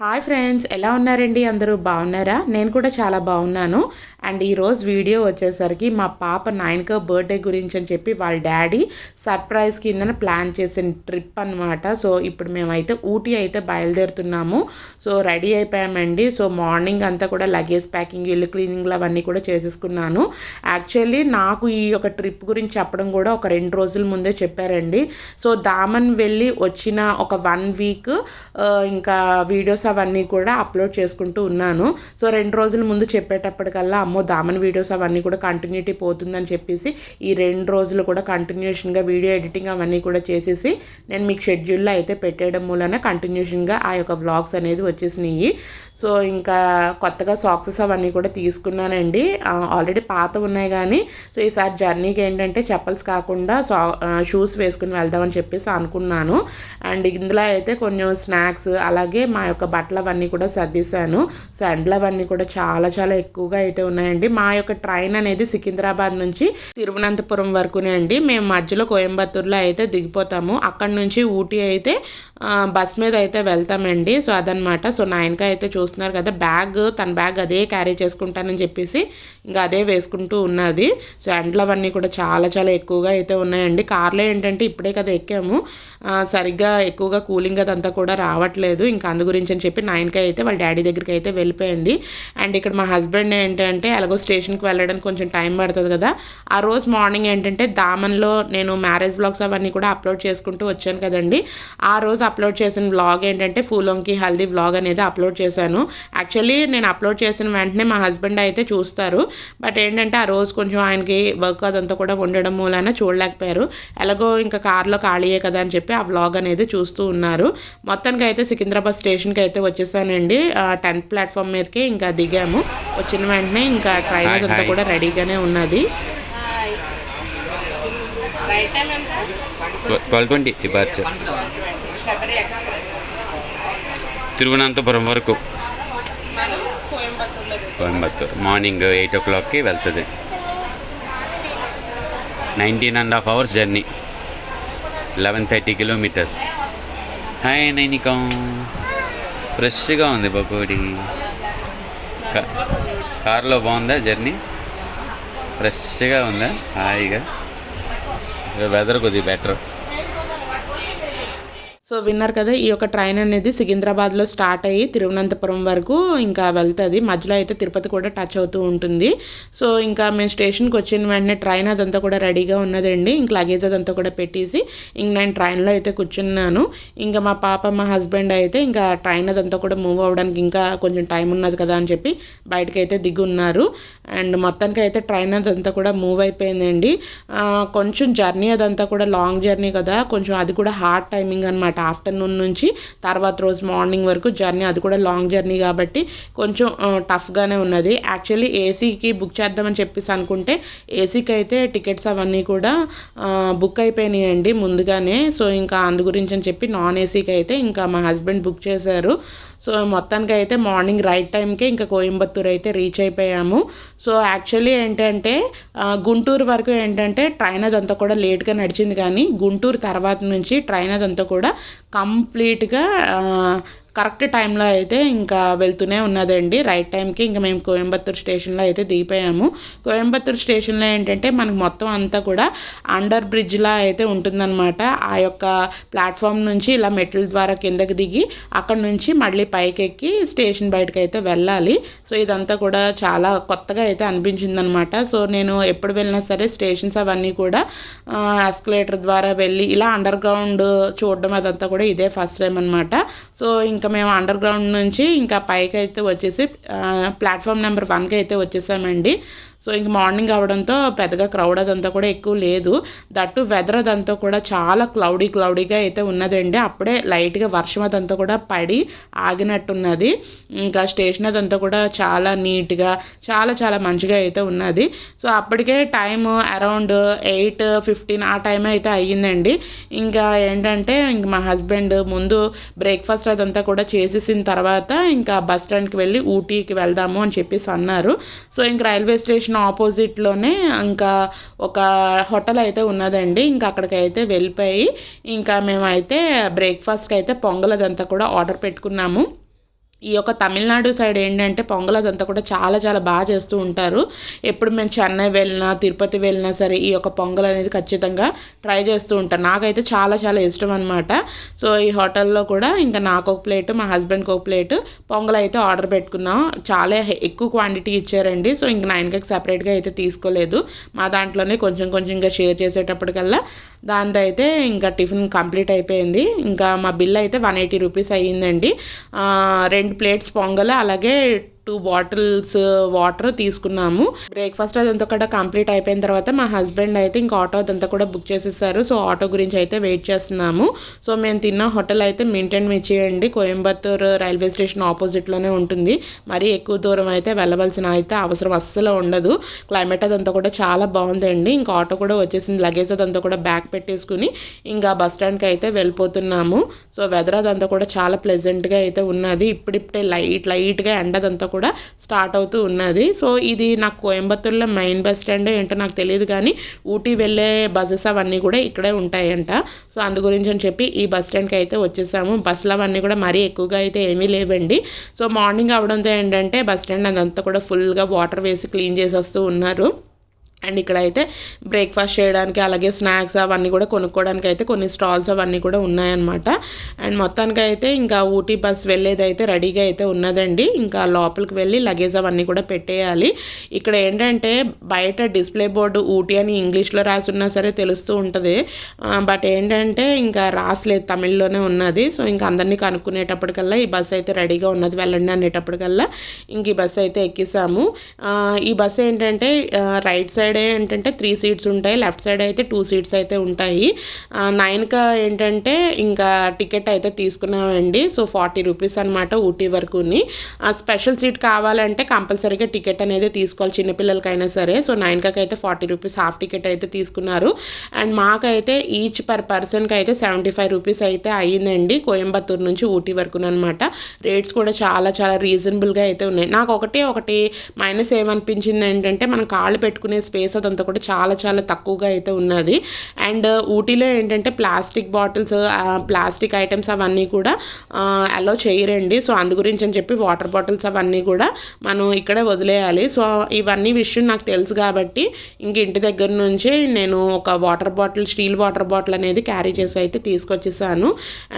Hi friends ఎలా ఉన్నారండి అందరూ? బాగున్నారా? నేను కూడా చాలా బాగున్నాను. అండ్ ఈరోజు వీడియో వచ్చేసరికి మా పాప నైన్క బర్త్డే గురించి అని చెప్పి వాళ్ళ డాడీ సర్ప్రైజ్ కిందన ప్లాన్ చేసిన ట్రిప్ అనమాట సో ఇప్పుడు మేమైతే ఊటీ అయితే బయలుదేరుతున్నాము. సో రెడీ అయిపోయామండి. సో మార్నింగ్ అంతా కూడా లగేజ్ ప్యాకింగ్ ఇల్లు క్లీనింగ్లు అవన్నీ కూడా చేసేసుకున్నాను. యాక్చువల్లీ నాకు ఈ యొక్క ట్రిప్ గురించి చెప్పడం కూడా ఒక రెండు రోజుల ముందే చెప్పారండి. సో దామన్ వెళ్ళి వచ్చిన ఒక వన్ వీక్ ఇంకా వీడియోస్ అవన్నీ కూడా అప్లోడ్ చేసుకుంటూ ఉన్నాను. సో రెండు రోజుల ముందు చెప్పేటప్పటికల్లా అమ్మో దామన్ వీడియోస్ అవన్నీ కూడా కంటిన్యూటీ పోతుందని చెప్పేసి ఈ రెండు రోజులు కూడా కంటిన్యూషన్గా వీడియో ఎడిటింగ్ అవన్నీ కూడా చేసేసి నేను మీకు షెడ్యూల్లో అయితే పెట్టేయడం మూలన కంటిన్యూషన్గా ఆ యొక్క వ్లాగ్స్ అనేది వచ్చేసినాయి. సో ఇంకా కొత్తగా సాక్సెస్ అవన్నీ కూడా తీసుకున్నానండి. ఆల్రెడీ పాత ఉన్నాయి కానీ సో ఈసారి జర్నీకి ఏంటంటే చెప్పల్స్ కాకుండా సా షూస్ వేసుకుని వెళ్దామని చెప్పేసి అనుకున్నాను. అండ్ ఇందులో అయితే కొంచెం స్నాక్స్ అలాగే మా యొక్క బట్టలు అవన్నీ కూడా సర్దిశాను. సో ఎండలు అవన్నీ కూడా చాలా చాలా ఎక్కువగా అయితే ఉన్నాయండి. మా యొక్క ట్రైన్ అనేది సికింద్రాబాద్ నుంచి తిరువనంతపురం వరకునే అండి. మేము మధ్యలో కోయంబత్తూరులో అయితే దిగిపోతాము. అక్కడ నుంచి ఊటీ అయితే బస్ మీద అయితే వెళ్తామండి. సో అదనమాట. సో నైన్కా అయితే చూస్తున్నారు కదా బ్యాగ్ తన బ్యాగ్ అదే క్యారీ చేసుకుంటానని చెప్పేసి ఇంకా అదే వేసుకుంటూ ఉన్నది. సో ఎండలు అవన్నీ కూడా చాలా చాలా ఎక్కువగా అయితే ఉన్నాయండి. కార్లో ఏంటంటే ఇప్పుడే కదా ఎక్కాము. సరిగ్గా ఎక్కువగా కూలింగ్ అదంతా కూడా రావట్లేదు. ఇంకా అందు గురించి అని చెప్పి నైన్కి అయితే వాళ్ళ డాడీ దగ్గరికి అయితే వెళ్ళిపోయింది. అండ్ ఇక్కడ మా హస్బెండ్ ఏంటంటే ఎలాగో స్టేషన్కి వెళ్ళడానికి కొంచెం టైం పడుతుంది కదా. ఆ రోజు మార్నింగ్ ఏంటంటే దామన్లో నేను మ్యారేజ్ బ్లాగ్స్ అవన్నీ కూడా అప్లోడ్ చేసుకుంటూ వచ్చాను కదండి. ఆ రోజు అప్లోడ్ చేసిన బ్లాగ్ ఏంటంటే ఫూలోంకి హల్దీ బ్లాగ్ అనేది అప్లోడ్ చేశాను. యాక్చువల్లీ నేను అప్లోడ్ చేసిన వెంటనే మా హస్బెండ్ అయితే చూస్తారు. బట్ ఏంటంటే ఆ రోజు కొంచెం ఆయనకి వర్క్ అదంతా కూడా ఉండడం మూలన చూడలేకపోయారు. ఎలాగో ఇంకా కార్లో ఖాళీయే కదా అని చెప్పి ఆ వ్లాగ్ అనేది చూస్తూ ఉన్నారు. మొత్తానికి అయితే సికింద్రాబాద్ స్టేషన్కి అయితే వచ్చేసానండి. టెన్త్ ప్లాట్ఫామ్ మీదకి ఇంకా దిగాము. వచ్చిన వెంటనే ఇంకా ట్రైన్ అదంతా కూడా రెడీగానే ఉన్నది. తిరువనంతపురం వరకు. కోయంబత్తూర్. మార్నింగ్ ఎయిట్ ఓ క్లాక్కి వెళ్తుంది. Nineteen and half hours journey. Eleven thirty kilometers. Hi నైనికం. ఫ్రెష్గా ఉంది పకోడి కా- కార్లో బాగుందా జర్నీ? ఫ్రెష్గా ఉందా? హాయిగా. వెదర్ కొద్దిగా బెటర్ సో విన్నారు కదా ఈ యొక్క ట్రైన్ అనేది సికింద్రాబాద్లో స్టార్ట్ అయ్యి తిరువనంతపురం వరకు ఇంకా వెళ్తుంది. మధ్యలో అయితే తిరుపతి కూడా టచ్ అవుతూ ఉంటుంది. సో ఇంకా మేము స్టేషన్కి వచ్చిన వెంటనే ట్రైన్ అదంతా కూడా రెడీగా ఉన్నదండి. ఇంక లగేజ్ అదంతా కూడా పెట్టేసి ఇంక నేను ట్రైన్లో అయితే కూర్చున్నాను. ఇంకా మా పాప మా హస్బెండ్ అయితే ఇంకా ట్రైన్ అదంతా కూడా మూవ్ అవ్వడానికి ఇంకా కొంచెం టైం ఉన్నది కదా అని చెప్పి బయటకు అయితే దిగి ఉన్నారు అండ్ మొత్తానికి అయితే ట్రైన్ అదంతా కూడా మూవ్ అయిపోయిందండి. కొంచెం జర్నీ అదంతా కూడా లాంగ్ జర్నీ కదా కొంచెం అది కూడా హార్డ్ టైమింగ్ అనమాట ఆఫ్టర్నూన్ నుంచి తర్వాత రోజు మార్నింగ్ వరకు జర్నీ అది కూడా లాంగ్ జర్నీ కాబట్టి కొంచెం టఫ్గానే ఉన్నది. యాక్చువల్లీ ఏసీకి బుక్ చేద్దామని చెప్పేసి అనుకుంటే ఏసీకి అయితే టికెట్స్ అవన్నీ కూడా బుక్ అయిపోయినాయండి ముందుగానే. సో ఇంకా అందు గురించి అని చెప్పి నాన్ ఏసీకి అయితే ఇంకా మా హస్బెండ్ బుక్ చేశారు. సో మొత్తానికి అయితే మార్నింగ్ రైట్ టైంకే ఇంకా కోయంబత్తూర్ అయితే రీచ్ అయిపోయాము. సో యాక్చువల్లీ ఏంటంటే గుంటూరు వరకు ఏంటంటే ట్రైన్ అదంతా కూడా లేట్గా నడిచింది కానీ గుంటూరు తర్వాత నుంచి ట్రైన్ అదంతా కూడా కంప్లీట్గా కరెక్ట్ టైంలో అయితే ఇంకా వెళ్తూనే ఉన్నదండి. రైట్ టైంకి ఇంకా మేము కోయంబత్తూరు స్టేషన్లో అయితే దిగిపోయాము. కోయంబత్తూరు స్టేషన్లో ఏంటంటే మనకు మొత్తం అంతా కూడా అండర్ బ్రిడ్జ్లా అయితే ఉంటుందన్నమాట. ఆ యొక్క ప్లాట్ఫామ్ నుంచి ఇలా మెట్ల ద్వారా కిందకి దిగి అక్కడ నుంచి మళ్ళీ పైకి ఎక్కి స్టేషన్ బయటకు అయితే వెళ్ళాలి. సో ఇదంతా కూడా చాలా కొత్తగా అయితే అనిపించిందనమాట సో నేను ఎప్పుడు వెళ్ళినా సరే స్టేషన్స్ అవన్నీ కూడా ఎస్కలేటర్ ద్వారా వెళ్ళి ఇలా అండర్ గ్రౌండ్ చూడడం అదంతా కూడా ఇదే ఫస్ట్ టైం అనమాట సో ఇంకా ఇంకా మేము అండర్ గ్రౌండ్ నుంచి ఇంకా పైకి అయితే వచ్చేసి ప్లాట్ఫామ్ నెంబర్ వన్కి అయితే వచ్చేసామండి. సో ఇంక మార్నింగ్ అవడంతో పెద్దగా క్రౌడ్ అదంతా కూడా ఎక్కువ లేదు. దట్టు వెదర్ అదంతా కూడా చాలా క్లౌడీ క్లౌడీగా అయితే ఉన్నదండి. అప్పుడే లైట్గా వర్షం అదంతా కూడా పడి ఆగినట్టున్నది. ఇంకా స్టేషన్ అదంతా కూడా చాలా నీట్గా చాలా చాలా మంచిగా అయితే ఉన్నది. సో అప్పటికే టైం అరౌండ్ ఎయిట్ ఫిఫ్టీన్ ఆ టైం అయితే అయ్యిందండి. ఇంకా ఏంటంటే ఇంక మా హస్బెండ్ ముందు బ్రేక్ఫాస్ట్ అదంతా కూడా చేసేసిన తర్వాత ఇంకా బస్ స్టాండ్కి వెళ్ళి ఊటీకి వెళ్దాము అని చెప్పేసి అన్నారు. సో ఇంక రైల్వే స్టేషన్ ఆపోజిట్లోనే ఇంకా ఒక హోటల్ అయితే ఉన్నదండి. ఇంకా అక్కడికి అయితే వెళ్ళిపోయి ఇంకా మేమైతే బ్రేక్ఫాస్ట్కి అయితే పొంగల్ అదంతా కూడా ఆర్డర్ పెట్టుకున్నాము. ఈ యొక్క తమిళనాడు సైడ్ ఏంటంటే పొంగల్ అదంతా కూడా చాలా చాలా బాగా చేస్తూ ఉంటారు. ఎప్పుడు మేము చెన్నై వెళ్ళినా తిరుపతి వెళ్ళినా సరే ఈ యొక్క పొంగల్ అనేది ఖచ్చితంగా ట్రై చేస్తూ ఉంటాను నాకైతే చాలా చాలా ఇష్టం అనమాట సో ఈ హోటల్లో కూడా ఇంకా నాకు ఒక ప్లేట్ మా హస్బెండ్కి ఒక ప్లేట్ పొంగల్ అయితే ఆర్డర్ పెట్టుకున్నాం. చాలా ఎక్కువ క్వాంటిటీ ఇచ్చారండి. సో ఇంక నైన్కి సపరేట్గా అయితే తీసుకోలేదు. మా దాంట్లోనే కొంచెం కొంచెంగా షేర్ చేసేటప్పటికల్లా దాంతో అయితే ఇంకా టిఫిన్ కంప్లీట్ అయిపోయింది. ఇంకా మా బిల్ అయితే వన్ ఎయిటీ రూపీస్ అయ్యిందండి. రెండు ప్లేట్స్ పొంగల్ అలాగే టూ బాటిల్స్ వాటర్ తీసుకున్నాము. బ్రేక్ఫాస్ట్ అదంతా కూడా కంప్లీట్ అయిపోయిన తర్వాత మా హస్బెండ్ అయితే ఇంకా ఆటో అదంతా కూడా బుక్ చేసేసారు. సో ఆటో గురించి అయితే వెయిట్ చేస్తున్నాము. సో మేము తిన్న హోటల్ అయితే మింటన్ మిర్చి అండి. కోయంబత్తూర్ రైల్వే స్టేషన్ ఆపోజిట్లోనే ఉంటుంది. మరీ ఎక్కువ దూరం అయితే వెళ్ళవలసిన అయితే అవసరం అస్సలు ఉండదు. క్లైమేట్ అదంతా కూడా చాలా బాగుందండి. ఇంకా ఆటో కూడా వచ్చేసింది. లగేజ్ అదంతా కూడా బ్యాగ్ పెట్టేసుకుని ఇంకా బస్ స్టాండ్కి అయితే వెళ్ళిపోతున్నాము. సో వెదర్ అదంతా కూడా చాలా ప్లెజెంట్గా అయితే ఉన్నది. ఇప్పుడిప్పుడే లైట్ లైట్గా ఎండదంతా కూడా స్టార్ట్ అవుతూ ఉన్నది. సో ఇది నాకు కోయంబత్తూర్లో మెయిన్ బస్ స్టాండ్ ఏంటో నాకు తెలియదు కానీ ఊటీ వెళ్ళే బస్సెస్ అవన్నీ కూడా ఇక్కడే ఉంటాయంట. సో అందు గురించి అని చెప్పి ఈ బస్ స్టాండ్కి అయితే వచ్చేసాము. బస్సులు అవన్నీ కూడా మరీ ఎక్కువగా అయితే ఏమీ లేవండి. సో మార్నింగ్ అవడంతో ఏంటంటే బస్ స్టాండ్ అదంతా కూడా ఫుల్గా వాటర్ వేసి క్లీన్ చేసేస్తూ ఉన్నారు. అండ్ ఇక్కడ అయితే బ్రేక్ఫాస్ట్ చేయడానికి అలాగే స్నాక్స్ అవన్నీ కూడా కొనుక్కోవడానికి అయితే కొన్ని స్టాల్స్ అవన్నీ కూడా ఉన్నాయన్నమాట. అండ్ మొత్తానికి అయితే ఇంకా ఊటీ బస్ వెళ్ళేది అయితే రెడీగా అయితే ఉన్నదండి. ఇంకా లోపలికి వెళ్ళి లగేజ్ అవన్నీ కూడా పెట్టేయాలి. ఇక్కడ ఏంటంటే బయట డిస్ప్లే బోర్డు ఊటీ అని ఇంగ్లీష్లో రాసి ఉన్నా సరే తెలుస్తూ ఉంటుంది. బట్ ఏంటంటే ఇంకా రాసలేదు తమిళ్ళోనే ఉన్నది. సో ఇంకా అందరినీ కనుక్కునేటప్పటికల్లా ఈ బస్ అయితే రెడీగా ఉన్నది. వెళ్ళండి అనేటప్పటికల్లా ఇంక ఈ బస్ అయితే ఎక్కిసాము. ఈ బస్ ఏంటంటే రైట్ సైడ్ ఏంటంటే త్రీ సీట్స్ ఉంటాయి లెఫ్ట్ సైడ్ అయితే టూ సీట్స్ అయితే ఉంటాయి. నైన్కి ఏంటంటే ఇంకా టికెట్ అయితే తీసుకున్నామండి. సో ఫార్టీ రూపీస్ అనమాట ఊటీ వరకుని. స్పెషల్ సీట్ కావాలంటే కంపల్సరీగా టికెట్ అనేది తీసుకోవాలి చిన్నపిల్లలకైనా సరే. సో నైన్కి అయితే ఫార్టీ రూపీస్ హాఫ్ టికెట్ అయితే తీసుకున్నారు. అండ్ మాకైతే ఈచ్ పర్ పర్సన్కి అయితే సెవెంటీ ఫైవ్ రూపీస్ అయితే అయ్యిందండి కోయంబత్తూరు నుంచి ఊటీ వరకు అనమాట రేట్స్ కూడా చాలా చాలా రీజనబుల్గా అయితే ఉన్నాయి. నాకు ఒకటే ఒకటి మైనస్ ఏమనిపించింది ఏంటంటే మనం కాళ్ళు పెట్టుకునే స్పేస్ అదంతా కూడా చాలా చాలా తక్కువగా అయితే ఉన్నది. అండ్ ఊటీలో ఏంటంటే ప్లాస్టిక్ బాటిల్స్ ప్లాస్టిక్ ఐటమ్స్ అవన్నీ కూడా అలో చేయరండి. సో అందు గురించి అని చెప్పి వాటర్ బాటిల్స్ అవన్నీ కూడా మనం ఇక్కడే వదిలేయాలి. సో ఇవన్నీ విషయం నాకు తెలుసు కాబట్టి ఇంక ఇంటి దగ్గర నుంచి నేను ఒక water bottle steel water bottle అనేది క్యారీ చేసి అయితే తీసుకొచ్చేసాను.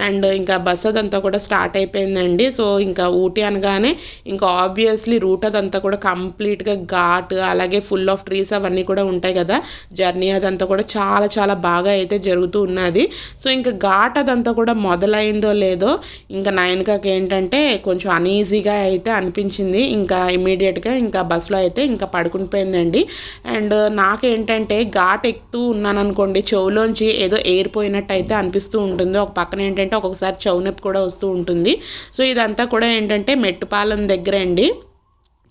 అండ్ ఇంకా బస్ అదంతా కూడా స్టార్ట్ అయిపోయిందండి. సో ఇంకా ఊటీ అనగానే ఇంకా ఆబ్వియస్లీ రూట్ అదంతా కూడా కంప్లీట్గా ఘాట్ అలాగే ఫుల్ ఆఫ్ ట్రీస్ అవన్నీ కూడా ఉంటాయి కదా. జర్నీ అదంతా కూడా చాలా చాలా బాగా అయితే జరుగుతూ ఉన్నది. సో ఇంకా ఘాట్ అదంతా కూడా మొదలైందో లేదో ఇంకా నైన్కాకి ఏంటంటే కొంచెం అనీజీగా అయితే అనిపించింది. ఇంకా ఇమీడియట్గా ఇంకా బస్సులో అయితే ఇంకా పడుకుని పోయిందండి. అండ్ నాకేంటంటే ఘాట్ ఎక్కుతూ ఉన్నాను అనుకోండి చెవులోంచి ఏదో ఎయిర్ పోయినట్టు అయితే అనిపిస్తూ ఉంటుంది. ఒక పక్కన ఏంటంటే ఒక్కొక్కసారి చెవు నొప్పి కూడా వస్తూ ఉంటుంది. సో ఇదంతా కూడా ఏంటంటే మెట్టుపాలెం దగ్గర అండి.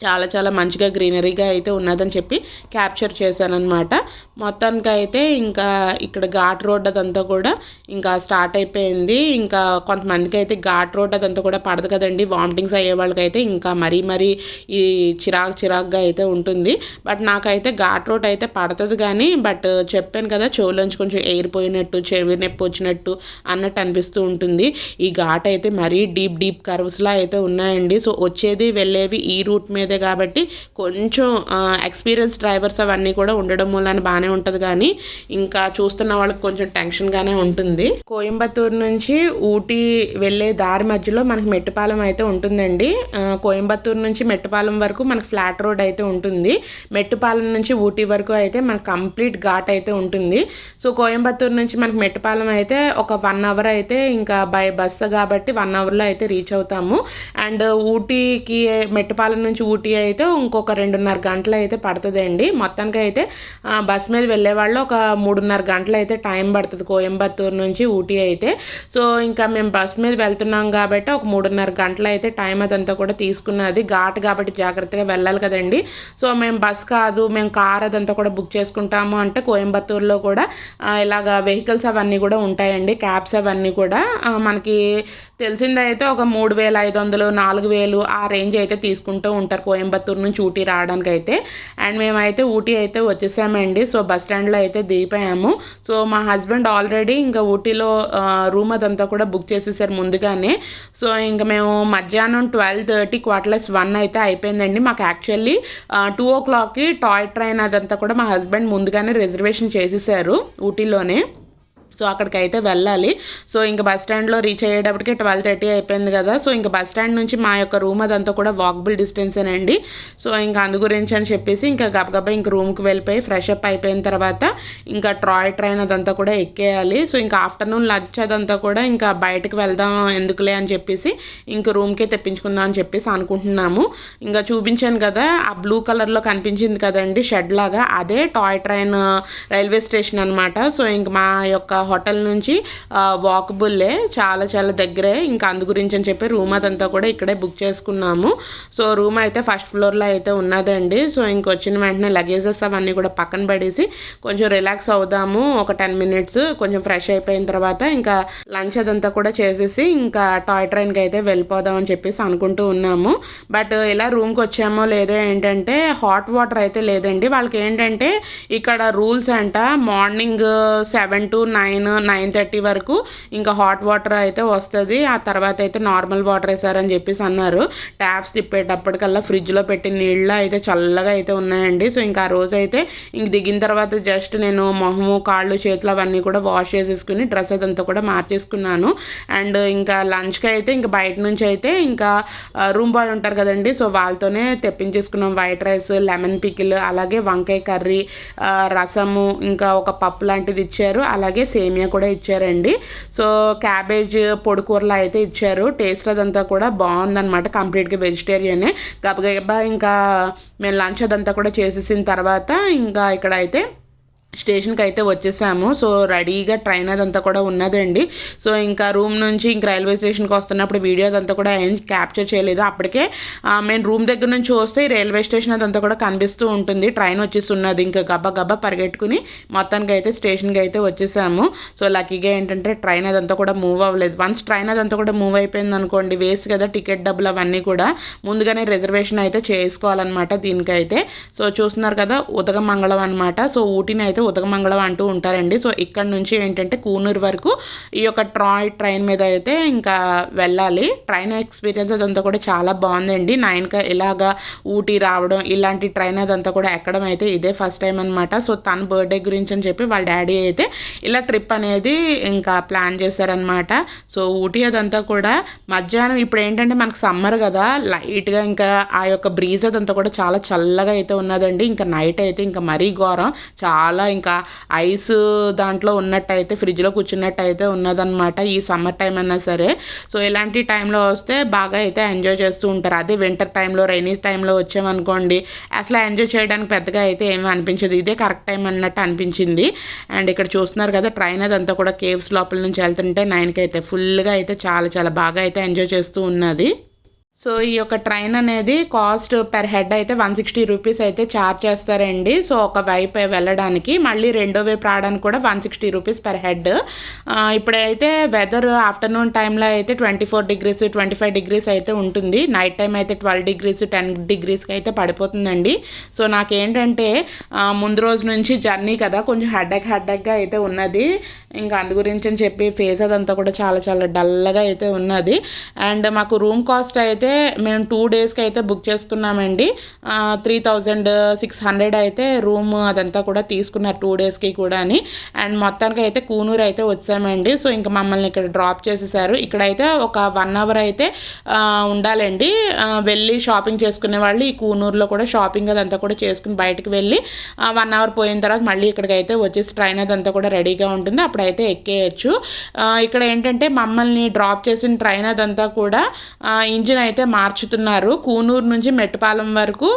చాలా చాలా మంచిగా గ్రీనరీగా అయితే ఉన్నదని చెప్పి క్యాప్చర్ చేశానమాట మొత్తానికి అయితే ఇంకా ఇక్కడ ఘాట్ రోడ్ అదంతా కూడా ఇంకా స్టార్ట్ అయిపోయింది. ఇంకా కొంతమందికి అయితే ఘాట్ రోడ్ అదంతా కూడా పడదు కదండి. వామిటింగ్స్ అయ్యే వాళ్ళకైతే ఇంకా మరీ మరీ ఈ చిరాకు చిరాకుగా అయితే ఉంటుంది. బట్ నాకైతే ఘాట్ రోడ్ అయితే పడుతుంది కానీ బట్ చెప్పాను కదా చెవులోంచి కొంచెం ఎయిర్ పోయినట్టు చెవి నొప్పి వచ్చినట్టు అన్నట్టు అనిపిస్తూ ఉంటుంది. ఈ ఘాట్ అయితే మరీ డీప్ డీప్ కర్వ్స్లా అయితే ఉన్నాయండి. సో వచ్చేది వెళ్ళేవి ఈ రూట్ మీద కాబట్టి కొంచెం ఎక్స్పీరియన్స్ డ్రైవర్స్ అవన్నీ కూడా ఉండడం మూలన బాగానే ఉంటుంది కానీ ఇంకా చూస్తున్న వాళ్ళకి కొంచెం టెన్షన్గానే ఉంటుంది. కోయంబత్తూరు నుంచి ఊటీ వెళ్ళే దారి మధ్యలో మనకి మెట్టుపాలెం అయితే ఉంటుందండి. కోయంబత్తూరు నుంచి మెట్టుపాలెం వరకు మనకి ఫ్లాట్ రోడ్ అయితే ఉంటుంది. మెట్టుపాలెం నుంచి ఊటీ వరకు అయితే మనకు కంప్లీట్ ఘాట్ అయితే ఉంటుంది. సో కోయంబత్తూరు నుంచి మనకి మెట్టుపాలెం అయితే ఒక వన్ అవర్ అయితే ఇంకా బై బస్సు కాబట్టి వన్ అవర్లో అయితే రీచ్ అవుతాము. అండ్ ఊటీకి మెట్టుపాలెం నుంచి ఊటీ అయితే ఇంకొక రెండున్నర గంటలు అయితే పడుతుందండి. మొత్తానికి అయితే బస్ మీద వెళ్ళే వాళ్ళు ఒక మూడున్నర గంటలు అయితే టైం పడుతుంది కోయంబత్తూరు నుంచి ఊటీ అయితే. సో ఇంకా మేము బస్ మీద వెళ్తున్నాం కాబట్టి ఒక మూడున్నర గంటలు అయితే టైం అదంతా కూడా తీసుకున్నది. ఘాట్ కాబట్టి జాగ్రత్తగా వెళ్ళాలి కదండి. సో మేము బస్ కాదు మేము కార్ అదంతా కూడా బుక్ చేసుకుంటాము అంటే కోయంబత్తూరులో కూడా ఇలాగ వెహికల్స్ అవన్నీ కూడా ఉంటాయండి. క్యాబ్స్ అవన్నీ కూడా మనకి తెలిసిందైతే ఒక మూడు వేల ఐదు వందలు నాలుగు వేలు ఆ రేంజ్ అయితే తీసుకుంటూ ఉంటారు. కోయంబత్తూరు నుంచి ఊటీ రావడానికి అయితే అండ్ మేమైతే ఊటీ అయితే వచ్చేసామండి. సో బస్ స్టాండ్లో అయితే దిగిపోయాము. సో మా హస్బెండ్ ఆల్రెడీ ఇంకా ఊటీలో రూమ్ అదంతా కూడా బుక్ చేసేసారు ముందుగానే. సో ఇంకా మేము మధ్యాహ్నం ట్వెల్వ్ థర్టీ క్వార్టర్లెస్ వన్ అయితే అయిపోయిందండి. మాకు యాక్చువల్లీ టూ ఓ క్లాక్కి టాయ్ ట్రైన్ అదంతా కూడా మా హస్బెండ్ ముందుగానే రిజర్వేషన్ చేసేసారు ఊటీలోనే. సో అక్కడికి అయితే వెళ్ళాలి. సో ఇంకా బస్ స్టాండ్లో రీచ్ అయ్యేటప్పటికి ట్వెల్వ్ థర్టీ అయిపోయింది కదా. సో ఇంకా బస్ స్టాండ్ నుంచి మా యొక్క రూమ్ అదంతా కూడా వాకబుల్ డిస్టెన్సేనండి సో ఇంకా అందు గురించి అని చెప్పేసి ఇంకా గబగబా ఇంక రూమ్కి వెళ్ళిపోయి ఫ్రెష్ అప్ అయిపోయిన తర్వాత ఇంకా ట్రాయ్ ట్రైన్ అదంతా కూడా ఎక్కేయాలి. సో ఇంకా ఆఫ్టర్నూన్ లంచ్ అదంతా కూడా ఇంకా బయటకు వెళ్దాం ఎందుకులే అని చెప్పేసి ఇంక రూమ్కే తెప్పించుకుందాం అని చెప్పేసి అనుకుంటున్నాము. ఇంకా చూపించాను కదా ఆ బ్లూ కలర్లో కనిపించింది కదండి షెడ్ లాగా. అదే టాయ్ ట్రైన్ రైల్వే స్టేషన్ అనమాట సో ఇంక మా యొక్క హోటల్ నుంచి వాకబుల్లే చాలా చాలా దగ్గరే. ఇంకా అందు గురించి అని చెప్పి రూమ్ అదంతా కూడా ఇక్కడే బుక్ చేసుకున్నాము. సో రూమ్ అయితే ఫస్ట్ ఫ్లోర్లో అయితే ఉన్నదండి. సో ఇంకొచ్చిన వెంటనే లగేజెస్ అవన్నీ కూడా పక్కన పడేసి కొంచెం రిలాక్స్ అవుదాము. ఒక టెన్ మినిట్స్ కొంచెం ఫ్రెష్ అయిపోయిన తర్వాత ఇంకా లంచ్ అదంతా కూడా చేసేసి ఇంకా టాయ్ ట్రైన్కి అయితే వెళ్ళిపోదాం అని చెప్పేసి అనుకుంటూ ఉన్నాము. బట్ ఇలా రూమ్కి వచ్చామో లేదో ఏంటంటే హాట్ వాటర్ అయితే లేదండి. వాళ్ళకి ఏంటంటే ఇక్కడ రూల్స్ అంట morning seven to nine nine nine thirty వరకు ఇంకా హాట్ వాటర్ అయితే వస్తుంది. ఆ తర్వాత అయితే నార్మల్ వాటర్ వేసారని చెప్పేసి అన్నారు. ట్యాప్స్ తిప్పేటప్పటికల్లా ఫ్రిడ్జ్లో పెట్టిన నీళ్ళు అయితే చల్లగా అయితే ఉన్నాయండి. సో ఇంకా ఆ రోజు అయితే ఇంక దిగిన తర్వాత జస్ట్ నేను మొహము కాళ్ళు చేతులు అవన్నీ కూడా వాష్ చేసేసుకుని డ్రెస్ అదంతా కూడా మార్చేసుకున్నాను. అండ్ ఇంకా లంచ్కి అయితే ఇంకా బయట నుంచి అయితే ఇంకా రూమ్ బాయ్ ఉంటారు కదండి. సో వాళ్ళతోనే తెప్పించేసుకున్నాం. వైట్ రైస్ లెమన్ పికిల్ అలాగే వంకాయ కర్రీ రసము ఇంకా ఒక పప్పు లాంటిది ఇచ్చారు. అలాగే సేమియా కూడా ఇచ్చారండి. సో క్యాబేజ్ పొడికూరలు అయితే ఇచ్చారు. టేస్ట్ అదంతా కూడా బాగుందనమాట కంప్లీట్గా వెజిటేరియనే. గబగబా ఇంకా మేము లంచ్ అదంతా కూడా చేసేసిన తర్వాత ఇంకా ఇక్కడ అయితే స్టేషన్కి అయితే వచ్చేసాము. సో రెడీగా ట్రైన్ అదంతా కూడా ఉన్నదండి. సో ఇంకా రూమ్ నుంచి ఇంకా రైల్వే స్టేషన్కి వస్తున్నప్పుడు వీడియో అదంతా కూడా ఏం క్యాప్చర్ చేయలేదు. అప్పటికే మేము రూమ్ దగ్గర నుంచి వస్తే రైల్వే స్టేషన్ అదంతా కూడా కనిపిస్తూ ఉంటుంది. ట్రైన్ వచ్చేస్తున్నది. ఇంకా గబ్బా గబ్బా పరిగెట్టుకుని మొత్తానికి అయితే స్టేషన్కి అయితే వచ్చేసాము. సో లక్కీగా ఏంటంటే ట్రైన్ అదంతా కూడా మూవ్ అవ్వలేదు. వన్స్ ట్రైన్ అదంతా కూడా మూవ్ అయిపోయింది అనుకోండి వేస్ట్ కదా టికెట్ డబ్బులు అవన్నీ కూడా. ముందుగానే రిజర్వేషన్ అయితే చేసుకోవాలన్నమాట దీనికైతే. సో చూస్తున్నారు కదా ఉదగమంగళం అనమాట సో ఊటీని అయితే ఉదగమంగళం అంటూ ఉంటారండి. సో ఇక్కడ నుంచి ఏంటంటే కూనూరు వరకు ఈ యొక్క ట్రాయ్ ట్రైన్ మీద అయితే ఇంకా వెళ్ళాలి. ట్రైన్ ఎక్స్పీరియన్స్ అదంతా కూడా చాలా బాగుందండి. నైన్కి ఇలాగా ఊటీ రావడం ఇలాంటి ట్రైన్ అదంతా కూడా ఎక్కడం అయితే ఇదే ఫస్ట్ టైం అనమాట సో తన బర్త్డే గురించి అని చెప్పి వాళ్ళ డాడీ అయితే ఇలా ట్రిప్ అనేది ఇంకా ప్లాన్ చేశారనమాట సో ఊటీ అదంతా కూడా మధ్యాహ్నం ఇప్పుడు ఏంటంటే మనకు సమ్మర్ కదా లైట్గా ఇంకా ఆ యొక్క బ్రీజ్ అదంతా కూడా చాలా చల్లగా అయితే ఉన్నదండి. ఇంకా నైట్ అయితే ఇంకా మరీ ఘోరం. చాలా ఇంకా ఐస్ దాంట్లో ఉన్నట్టయితే ఫ్రిడ్జ్లో కూర్చున్నట్టయితే ఉన్నదనమాట ఉన్నదన్నమాట ఈ సమ్మర్ టైం అయినా సరే. సో ఇలాంటి టైంలో వస్తే బాగా అయితే ఎంజాయ్ చేస్తూ ఉంటారు. అదే వింటర్ టైంలో రైనీ టైంలో వచ్చామనుకోండి అసలు ఎంజాయ్ చేయడానికి పెద్దగా అయితే ఏమీ అనిపించదు. ఇదే కరెక్ట్ టైం అన్నట్టు అనిపించింది. అండ్ ఇక్కడ చూస్తున్నారు కదా ట్రైన్ అదంతా కూడా కేవ్స్ లోపల నుంచి వెళ్తుంటే నైన్కి అయితే ఫుల్గా అయితే చాలా చాలా బాగా అయితే ఎంజాయ్ చేస్తూ ఉన్నది. సో ఈ యొక్క ట్రైన్ అనేది కాస్ట్ పర్ హెడ్ అయితే వన్ సిక్స్టీ రూపీస్ అయితే ఛార్జ్ చేస్తారండి. సో ఒక వైపు వెళ్ళడానికి మళ్ళీ రెండో వైపు రావడానికి కూడా one sixty rupees per head ఇప్పుడైతే వెదర్ ఆఫ్టర్నూన్ టైంలో అయితే twenty four degrees twenty five degrees అయితే ఉంటుంది. నైట్ టైం అయితే ట్వెల్వ్ డిగ్రీస్ టెన్ డిగ్రీస్కి అయితే పడిపోతుందండి. సో నాకేంటంటే ముందు రోజు నుంచి జర్నీ కదా కొంచెం హెడ్ఎక్ హెడ్ఎక్గా అయితే ఉన్నది. ఇంకా అందు గురించి అని చెప్పి ఫేస్ అదంతా కూడా చాలా చాలా డల్గా అయితే ఉన్నది. అండ్ మాకు రూమ్ కాస్ట్ అయితే అయితే మేము టూ డేస్కి అయితే బుక్ చేసుకున్నామండి. త్రీ థౌజండ్ సిక్స్ హండ్రెడ్ అయితే రూమ్ అదంతా కూడా తీసుకున్నారు టూ డేస్కి కూడా అని. అండ్ మొత్తానికి అయితే కూనూరు అయితే వచ్చామండి. సో ఇంకా మమ్మల్ని ఇక్కడ డ్రాప్ చేసేసారు. ఇక్కడైతే ఒక వన్ అవర్ అయితే ఉండాలండి. వెళ్ళి షాపింగ్ చేసుకునే వాళ్ళు ఈ కూనూరులో కూడా షాపింగ్ అదంతా కూడా చేసుకుని బయటకు వెళ్ళి వన్ అవర్ పోయిన తర్వాత మళ్ళీ ఇక్కడికి అయితే వచ్చేసి ట్రైన్ అదంతా కూడా రెడీగా ఉంటుంది. అప్పుడైతే ఎక్కేయచ్చు. ఇక్కడ ఏంటంటే మమ్మల్ని డ్రాప్ చేసిన ట్రైన్ అదంతా కూడా ఇంజిన్ అయితే అయితే మార్చుతున్నారు. కూనూరు నుంచి మెట్టుపాలెం వరకు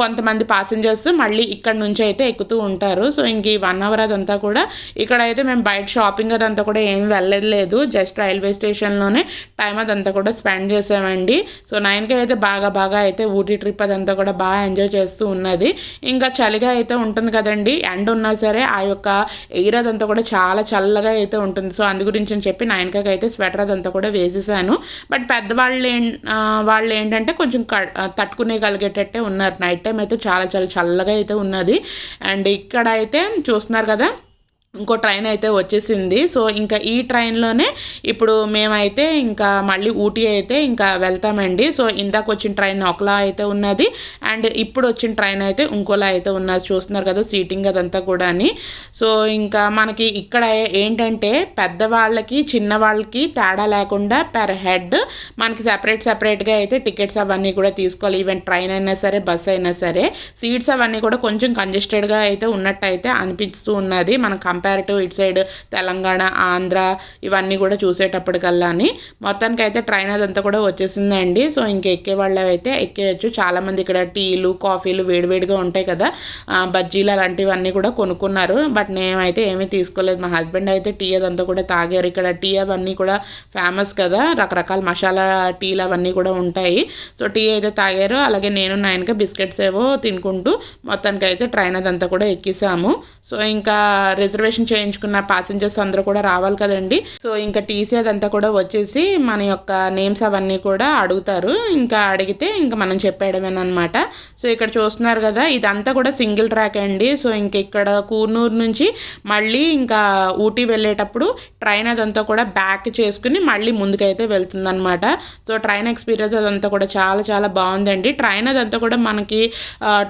కొంతమంది పాసెంజర్స్ మళ్ళీ ఇక్కడ నుంచి అయితే ఎక్కుతూ ఉంటారు. సో ఇంక ఈ వన్ అవర్ అదంతా కూడా ఇక్కడైతే మేము బయట షాపింగ్ అదంతా కూడా ఏం వెళ్ళలేదు. జస్ట్ రైల్వే స్టేషన్లోనే టైం అదంతా కూడా స్పెండ్ చేసామండి. సో నైన్కి అయితే బాగా బాగా అయితే ఊటీ ట్రిప్ అదంతా కూడా బాగా ఎంజాయ్ చేస్తూ ఉన్నది. ఇంకా చలిగా అయితే ఉంటుంది కదండి. ఎండ ఉన్నా సరే ఆ యొక్క ఎయిర్ అదంతా కూడా చాలా చల్లగా అయితే ఉంటుంది. సో అందు గురించి అని చెప్పి నైన్కి అయితే స్వెటర్ అదంతా కూడా వేసేసాను. బట్ పెద్దవాళ్ళు ఏం వాళ్ళు ఏంటంటే కొంచెం తట్టుకునే కలిగేటట్టే ఉన్నారు. నైట్ టైం అయితే చాలా చాలా చల్లగా అయితే ఉన్నది. అండ్ ఇక్కడ అయితే చూస్తున్నారు కదా ఇంకో ట్రైన్ అయితే వచ్చేసింది. సో ఇంకా ఈ ట్రైన్లోనే ఇప్పుడు మేమైతే ఇంకా మళ్ళీ ఊటీ అయితే ఇంకా వెళ్తామండి. సో ఇందాక వచ్చిన ట్రైన్ ఒకలా అయితే ఉన్నది. అండ్ ఇప్పుడు వచ్చిన ట్రైన్ అయితే ఇంకోలా అయితే ఉన్నది. చూస్తున్నారు కదా సీటింగ్ అదంతా కూడా అని సో ఇంకా మనకి ఇక్కడ ఏంటంటే పెద్దవాళ్ళకి చిన్నవాళ్ళకి తేడా లేకుండా పెర్ హెడ్ మనకి సెపరేట్ సెపరేట్గా అయితే టికెట్స్ అవన్నీ కూడా తీసుకోవాలి. ఈవెన్ ట్రైన్ అయినా సరే బస్ అయినా సరే. సీట్స్ అవన్నీ కూడా కొంచెం కంజెస్టెడ్గా అయితే ఉన్నట్టు అయితే అనిపిస్తూ ఉన్నది. మనం కంపారిటివ్ ఇటు సైడ్ తెలంగాణ ఆంధ్ర ఇవన్నీ కూడా చూసేటప్పటికల్లా అని. మొత్తానికి అయితే ట్రైన్ అదంతా కూడా వచ్చేసిందండి. సో ఇంక ఎక్కే వాళ్ళు అయితే ఎక్కేయచ్చు. చాలామంది ఇక్కడ టీలు కాఫీలు వేడివేడిగా ఉంటాయి కదా. బజ్జీలు అలాంటివన్నీ కూడా కొనుక్కున్నారు. బట్ నేనైతే ఏమీ తీసుకోలేదు. మా హస్బెండ్ అయితే టీ అదంతా కూడా తాగారు. ఇక్కడ టీ అవన్నీ కూడా ఫేమస్ కదా. రకరకాల మసాలా టీలు అవన్నీ కూడా ఉంటాయి. సో టీ అయితే తాగారు. అలాగే నేను నాయనక బిస్కెట్స్ ఏవో తినుకుంటూ మొత్తానికి అయితే ట్రైన్ అదంతా కూడా ఎక్కిసాము. సో ఇంకా రిజర్వేషన్ చేయించుకున్న ప్యాసింజర్స్ అందరూ కూడా రావాలి కదండి. సో ఇంకా టీసీ అదంతా కూడా వచ్చేసి మన యొక్క నేమ్స్ అవన్నీ కూడా అడుగుతారు. ఇంకా అడిగితే ఇంకా మనం చెప్పేయడమేనమాట సో ఇక్కడ చూస్తున్నారు కదా ఇదంతా కూడా సింగిల్ ట్రాక్ అండి. సో ఇంక ఇక్కడ కూనూరు నుంచి మళ్ళీ ఇంకా ఊటీ వెళ్ళేటప్పుడు ట్రైన్ అదంతా కూడా బ్యాక్ చేసుకుని మళ్ళీ ముందుకైతే వెళ్తుందనమాట సో ట్రైన్ ఎక్స్పీరియన్స్ అదంతా కూడా చాలా చాలా బాగుందండి. ట్రైన్ అదంతా కూడా మనకి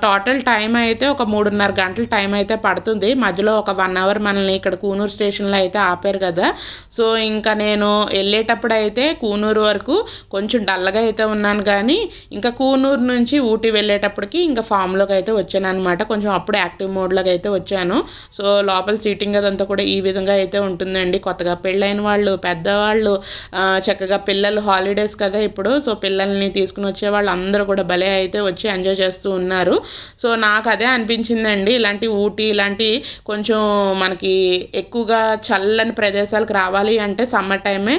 టోటల్ టైం అయితే ఒక మూడున్నర గంటల టైం అయితే పడుతుంది. మధ్యలో ఒక వన్ అవర్ మనల్ని ఇక్కడ కూనూరు స్టేషన్లో అయితే ఆపారు కదా. సో ఇంకా నేను వెళ్ళేటప్పుడు అయితే కూనూరు వరకు కొంచెం డల్గా అయితే ఉన్నాను కానీ ఇంకా కూనూరు నుంచి ఊటీ వెళ్ళేటప్పటికి ఇంకా ఫామ్లోకి అయితే వచ్చాను అనమాట కొంచెం అప్పుడు యాక్టివ్ మోడ్లోకి అయితే వచ్చాను. సో లోపల సీటింగ్ అదంతా కూడా ఈ విధంగా అయితే ఉంటుందండి. కొత్తగా పెళ్ళైన వాళ్ళు పెద్దవాళ్ళు చక్కగా పిల్లలు హాలిడేస్ కదా ఇప్పుడు. సో పిల్లల్ని తీసుకుని వచ్చే వాళ్ళు అందరూ కూడా భలే అయితే వచ్చి ఎంజాయ్ చేస్తూ ఉన్నారు. సో నాకు అదే అనిపించిందండి. ఇలాంటి ఊటీ ఇలాంటి కొంచెం మనకి ఎక్కువగా చల్లని ప్రదేశాలకు రావాలి అంటే సమ్మర్ టైమే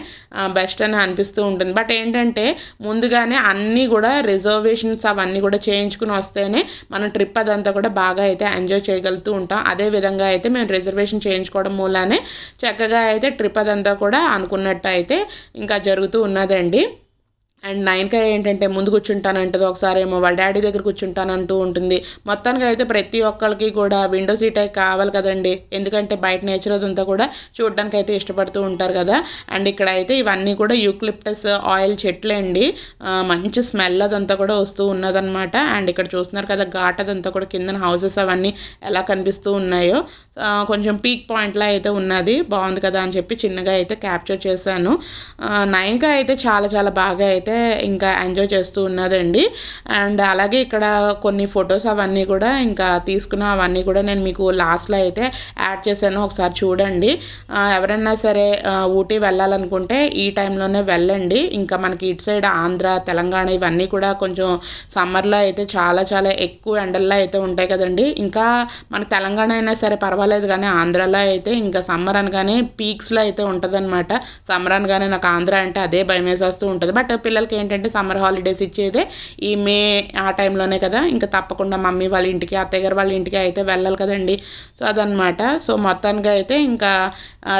బెస్ట్ అని అనిపిస్తూ ఉంటుంది. బట్ ఏంటంటే ముందుగానే అన్నీ కూడా రిజర్వేషన్స్ అవన్నీ కూడా చేయించుకుని వస్తేనే మనం ట్రిప్ అదంతా కూడా బాగా అయితే ఎంజాయ్ చేయగలుగుతూ ఉంటాం. అదే విధంగా అయితే మేము రిజర్వేషన్ చేయించుకోవడం మూలానే చక్కగా అయితే ట్రిప్ అదంతా కూడా అనుకున్నట్టు అయితే ఇంకా జరుగుతూ ఉన్నదండి. అండ్ నైన్కా ఏంటంటే ముందు కూర్చుంటానంటది ఒకసారి ఏమో వాళ్ళ డాడీ దగ్గర కూర్చుంటానంటూ ఉంటుంది. మొత్తానికి అయితే ప్రతి ఒక్కరికి కూడా విండో సీట్ అయితే కావాలి కదండి. ఎందుకంటే బయట నేచర్ అదంతా కూడా చూడడానికి అయితే ఇష్టపడుతూ ఉంటారు కదా. అండ్ ఇక్కడ అయితే ఇవన్నీ కూడా యూక్లిప్టస్ ఆయిల్ చెట్లు అండి. మంచి స్మెల్ అదంతా కూడా వస్తూ ఉన్నదన్నమాట. అండ్ ఇక్కడ చూస్తున్నారు కదా ఘాట్ అదంతా కూడా కింద హౌసెస్ అవన్నీ ఎలా కనిపిస్తూ ఉన్నాయో. కొంచెం పీక్ పాయింట్లా అయితే ఉన్నది. బాగుంది కదా అని చెప్పి చిన్నగా అయితే క్యాప్చర్ చేశాను. నైన్కా అయితే చాలా చాలా బాగా అయితే ఇంకా ఎంజాయ్ చేస్తూ ఉన్నదండి. అండ్ అలాగే ఇక్కడ కొన్ని ఫొటోస్ అవన్నీ కూడా ఇంకా తీసుకున్న అవన్నీ కూడా నేను మీకు లాస్ట్లో అయితే యాడ్ చేశాను. ఒకసారి చూడండి. ఎవరైనా సరే ఊటీ వెళ్ళాలనుకుంటే ఈ టైంలోనే వెళ్ళండి. ఇంకా మనకి ఇటు సైడ్ ఆంధ్ర తెలంగాణ ఇవన్నీ కూడా కొంచెం సమ్మర్లో అయితే చాలా చాలా ఎక్కువ ఎండల్లో అయితే ఉంటాయి కదండి. ఇంకా మన తెలంగాణ అయినా సరే పర్వాలేదు కానీ ఆంధ్రాలో అయితే ఇంకా సమ్మర్ అనగానే పీక్స్లో అయితే ఉంటుందన్నమాట. సమ్మర్ అనగానే నాకు ఆంధ్ర అంటే అదే భయం వేసేస్తూ ఉంటుంది బట్ పిల్లలకి ఏంటంటే సమ్మర్ హాలిడేస్ ఇచ్చేదే. ఈ మే ఆ టైంలోనే కదా ఇంకా తప్పకుండా మమ్మీ వాళ్ళ ఇంటికి అత్తయ్య గారు వాళ్ళ ఇంటికి అయితే వెళ్ళాలి కదండి. సో అదనమాట సో మొత్తానికి అయితే ఇంకా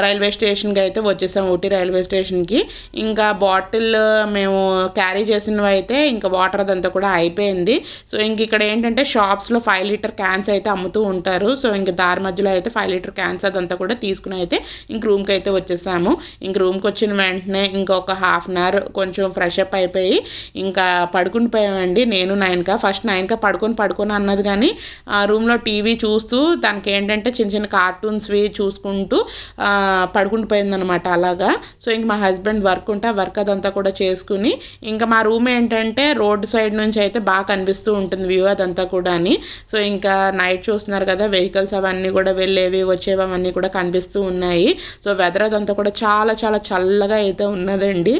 రైల్వే స్టేషన్కి అయితే వచ్చేసాం ఊటీ రైల్వే స్టేషన్కి. ఇంకా బాటిల్ మేము క్యారీ చేసినవి అయితే ఇంకా వాటర్ అదంతా కూడా అయిపోయింది. సో ఇంక ఇక్కడ ఏంటంటే షాప్స్లో ఫైవ్ లీటర్ క్యాన్స్ అయితే అమ్ముతూ ఉంటారు. సో ఇంక దారి మధ్యలో అయితే ఫైవ్ లీటర్ క్యాన్స్ అదంతా కూడా తీసుకుని అయితే ఇంక రూమ్కి అయితే వచ్చేసాము. ఇంక రూమ్కి వచ్చిన వెంటనే ఇంకొక హాఫ్ అన్ అవర్ కొంచెం ఫ్రెష్ అప్ అయిపోయి ఇంకా పడుకుని పోయామండి నేను నాయనక ఫస్ట్ నైన్కా పడుకొని పడుకొని అన్నది కానీ ఆ రూమ్లో టీవీ చూస్తూ దానికి ఏంటంటే చిన్న చిన్న కార్టూన్స్వి చూసుకుంటూ ఆ, పోయిందనమాట అలాగా. సో ఇంక మా హస్బెండ్ వర్క్ ఉంటే ఆ వర్క్ అదంతా కూడా చేసుకుని ఇంకా మా రూమ్ ఏంటంటే రోడ్ సైడ్ నుంచి అయితే బాగా కనిపిస్తూ ఉంటుంది వ్యూ అదంతా కూడా అని సో ఇంకా నైట్ చూస్తున్నారు కదా వెహికల్స్ అవన్నీ కూడా వెళ్ళేవి వచ్చేవి అవన్నీ కూడా కనిపిస్తూ ఉన్నాయి. సో వెదర్ అదంతా కూడా చాలా చాలా చల్లగా అయితే ఉన్నదండి.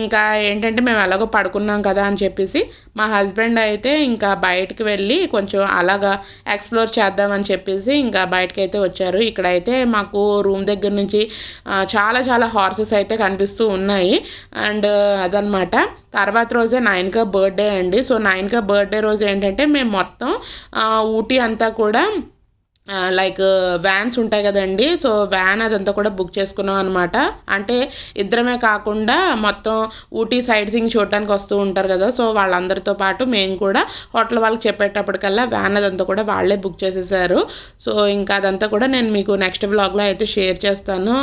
ఇంకా ఏంటంటే మేము ఎలాగో పడుకున్నాం కదా అని చెప్పేసి మా హస్బెండ్ అయితే ఇంకా బయటకు వెళ్ళి కొంచెం అలాగా ఎక్స్ప్లోర్ చేద్దామని చెప్పేసి ఇంకా బయటకు అయితే వచ్చారు. ఇక్కడైతే మాకు రూమ్ దగ్గర నుంచి చాలా చాలా హార్సెస్ అయితే కనిపిస్తూ ఉన్నాయి. అండ్ అదనమాట తర్వాత రోజే నైన్కా బర్త్డే అండి. సో నైన్కా బర్త్డే రోజు ఏంటంటే మేము మొత్తం ఊటీ అంతా కూడా లైక్ వ్యాన్స్ ఉంటాయి కదండి. సో వ్యాన్ అదంతా కూడా బుక్ చేసుకున్నాం అనమాట అంటే ఇద్దరమే కాకుండా మొత్తం ఊటీ సైడ్ సింగ్ చూడటానికి వస్తూ ఉంటారు కదా. సో వాళ్ళందరితో పాటు మేము కూడా హోటల్ వాళ్ళకి చెప్పేటప్పటికల్లా వ్యాన్ అదంతా కూడా వాళ్ళే బుక్ చేసేసారు. సో ఇంకా అదంతా కూడా నేను మీకు నెక్స్ట్ వ్లాగ్లో అయితే షేర్ చేస్తాను.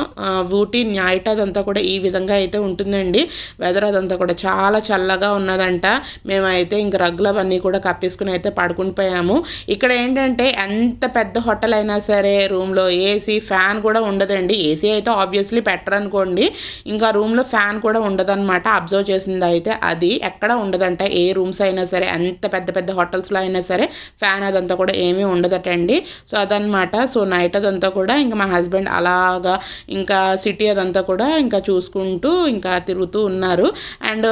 ఊటీ నైట్ అదంతా కూడా ఈ విధంగా అయితే ఉంటుందండి. వెదర్ అదంతా కూడా చాలా చల్లగా ఉన్నదంట. మేమైతే ఇంక రగ్గులు అవన్నీ కూడా కప్పేసుకుని అయితే పడుకుని పోయాము. ఇక్కడ ఏంటంటే ఎంత పెద్ద హోటల్ అయినా సరే రూమ్లో ఏసీ ఫ్యాన్ కూడా ఉండదండి. ఏసీ అయితే ఆబ్వియస్లీ బెటర్ అనుకోండి ఇంకా రూమ్లో ఫ్యాన్ కూడా ఉండదన్నమాట. అబ్జర్వ్ చేసింది అయితే అది ఎక్కడ ఉండదంట. ఏ రూమ్స్ అయినా సరే ఎంత పెద్ద పెద్ద హోటల్స్లో అయినా సరే ఫ్యాన్ అదంతా కూడా ఏమీ ఉండదటండి. సో అదనమాట సో నైట్ అదంతా కూడా ఇంకా మా హస్బెండ్ అలాగా ఇంకా సిటీ అదంతా కూడా ఇంకా చూసుకుంటూ ఇంకా తిరుగుతూ ఉన్నారు. అండ్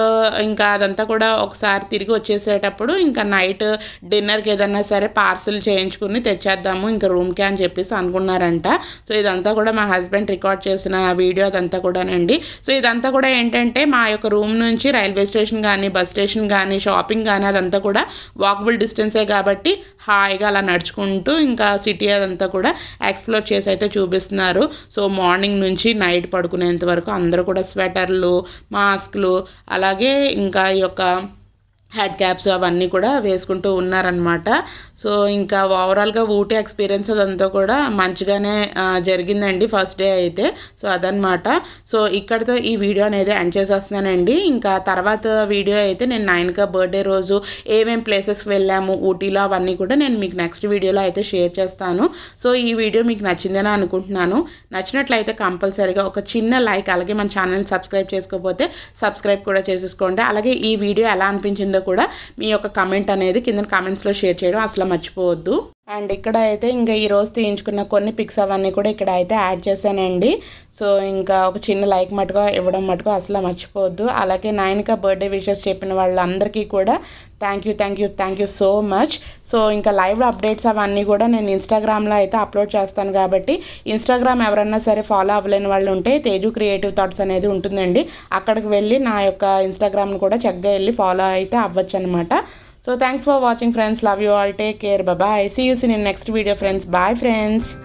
ఇంకా అదంతా కూడా ఒకసారి తిరిగి వచ్చేసేటప్పుడు ఇంకా నైట్ డిన్నర్కి ఏదన్నా సరే పార్సిల్ చేయించుకుని తెచ్చేద్దాము. ఇంకా రూమ్కి అని చెప్పేసి అనుకున్నారంట. సో ఇదంతా కూడా మా హస్బెండ్ రికార్డ్ చేసిన వీడియో అదంతా కూడానండి. సో ఇదంతా కూడా ఏంటంటే మా యొక్క రూమ్ నుంచి రైల్వే స్టేషన్ కానీ బస్ స్టేషన్ కానీ షాపింగ్ కానీ అదంతా కూడా వాకబుల్ డిస్టెన్సే కాబట్టి హాయిగా అలా నడుచుకుంటూ ఇంకా సిటీ అదంతా కూడా ఎక్స్ప్లోర్ చేసి అయితే చూపిస్తున్నారు. సో మార్నింగ్ నుంచి నైట్ పడుకునేంత వరకు అందరూ కూడా స్వెటర్లు మాస్క్లు అలాగే ఇంకా ఈ యొక్క హెడ్ క్యాప్స్ అవన్నీ కూడా వేసుకుంటూ ఉన్నారనమాట సో ఇంకా ఓవరాల్గా ఊటీ ఎక్స్పీరియన్స్ అదంతా కూడా మంచిగానే జరిగిందండి ఫస్ట్ డే అయితే. సో అదనమాట సో ఇక్కడితో ఈ వీడియో అనేది ఎండ్ చేసేస్తున్నానండి. ఇంకా తర్వాత వీడియో అయితే నేను నైన్గా బర్త్డే రోజు ఏమేం ప్లేసెస్కి వెళ్ళాము ఊటీలో అవన్నీ కూడా నేను మీకు నెక్స్ట్ వీడియోలో అయితే షేర్ చేస్తాను. సో ఈ వీడియో మీకు నచ్చిందని అనుకుంటున్నాను. నచ్చినట్లయితే కంపల్సరీగా ఒక చిన్న లైక్ అలాగే మన ఛానల్ సబ్స్క్రైబ్ చేసుకోకపోతే సబ్స్క్రైబ్ కూడా చేసేసుకోండి. అలాగే ఈ వీడియో ఎలా అనిపించిందో కూడా మీ యొక్క కమెంట్ అనేది కింద కామెంట్స్లో షేర్ చేయడం అసలు మర్చిపోవద్దు. అండ్ ఇక్కడ అయితే ఇంకా ఈ రోజు తీయించుకున్న కొన్ని పిక్స్ అవన్నీ కూడా ఇక్కడ అయితే యాడ్ చేశానండి. సో ఇంకా ఒక చిన్న లైక్ మటుగా ఇవ్వడం మటుకు అసలు మర్చిపోవద్దు. అలాగే నాయనక బర్త్డే విషెస్ చెప్పిన వాళ్ళందరికీ కూడా thank you thank you thank you so much so ఇంకా లైవ్ అప్డేట్స్ అవన్నీ కూడా నేను ఇన్స్టాగ్రామ్లో అయితే అప్లోడ్ చేస్తాను కాబట్టి ఇన్స్టాగ్రామ్ ఎవరన్నా సరే ఫాలో అవ్వలేని వాళ్ళు ఉంటే తేజు క్రియేటివ్ థాట్స్ అనేది ఉంటుందండి. అక్కడికి వెళ్ళి నా యొక్క ఇన్స్టాగ్రామ్ని కూడా చక్కగా వెళ్ళి ఫాలో అయితే అవ్వచ్చు అనమాట So thanks for watching friends. Love you all. Take care. Bye bye. See you soon in next video friends. Bye friends.